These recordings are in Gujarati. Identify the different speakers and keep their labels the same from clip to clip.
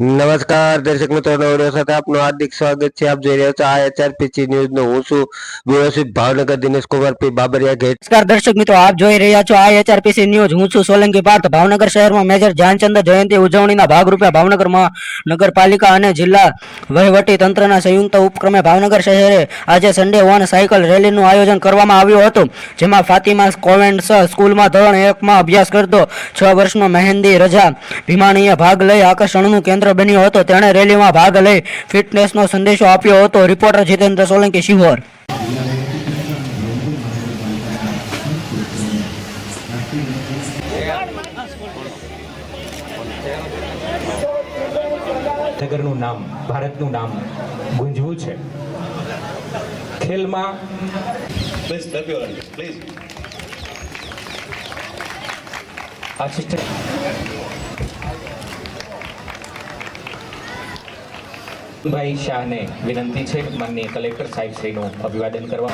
Speaker 1: નમસ્કાર, દર્શક મિત્રો સાથે આપનું હાર્દિક સ્વાગત છે. આપ જોઈ રહ્યા છો આ એચઆરપીસી ન્યૂઝ નો હું છું વ્યવસ્થિત ભાવનગર દિનેશ કુમાર પી. બાબરિયા ગેટ
Speaker 2: નમસ્કાર, દર્શક મિત્રો, આપ જોઈ રહ્યા છો આ એચઆરપીસી ન્યૂઝ. હું છું સોલંકી પાર્થ, ભાવનગર શહેરમાં મેજર ધ્યાનચંદ જયંતિ ઉજવણીના ભાગરૂપે ભાવનગર નગરપાલિકા અને જિલ્લા વહીવટી તંત્રના સંયુક્ત ઉપક્રમે ભાવનગર શહેરે આજે સન્ડે વન સાયકલ રેલીનું આયોજન કરવામાં આવ્યું હતું, જેમાં ફાતિમા કોવેન્ટ સ્કૂલમાં ધોરણ એકમાં અભ્યાસ કરતો, છ વર્ષનો મહેંદી રજા ભીમાણીએ ભાગ લઈ આકર્ષણનું કેન્દ્ર બન્યો હતો તેણે રેલીમાં ભાગ લઈ ફિટનેસનો સંદેશો આપ્યો હતો. રિપોર્ટર જીતેન્દ્ર સોલંકી શિહોર.
Speaker 3: નગરનું નામ ભારતનું નામ ગુંજવું છે. ખેલમાં
Speaker 4: પ્લીઝ.
Speaker 3: આસિસ્ટન્ટ ભાઈ શાહને વિનંતી છે માનનીય કલેક્ટર સાહેબ શ્રીનું અભિવાદન કરવા.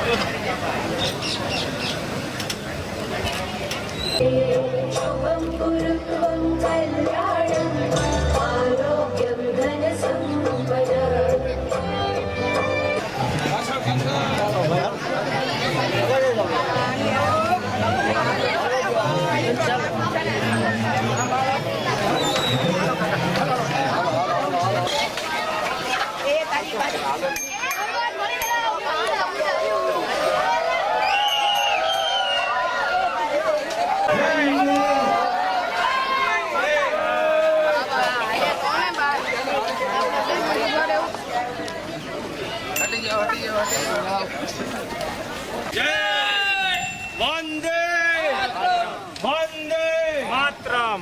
Speaker 5: वंदे वंदे मातरम।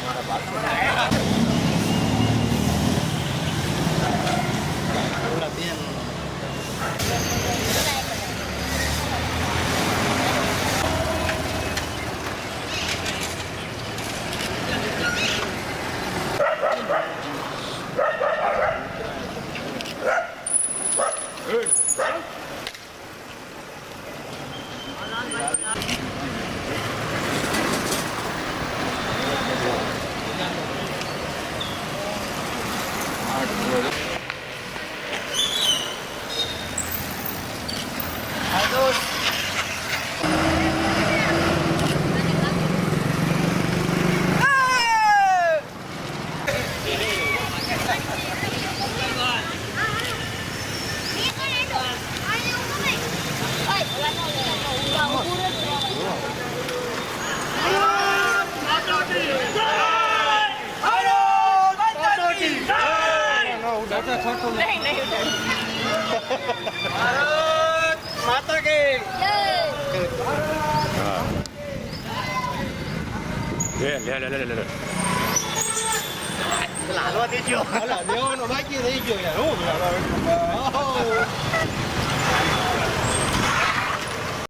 Speaker 5: हमारा बात
Speaker 6: Good. તો ખોટું નહીં નહીં ભારત માતા કે. લે લે લે લે લે લાલવા દેજો દેવાનો બાકી રહી ગયો યાર હું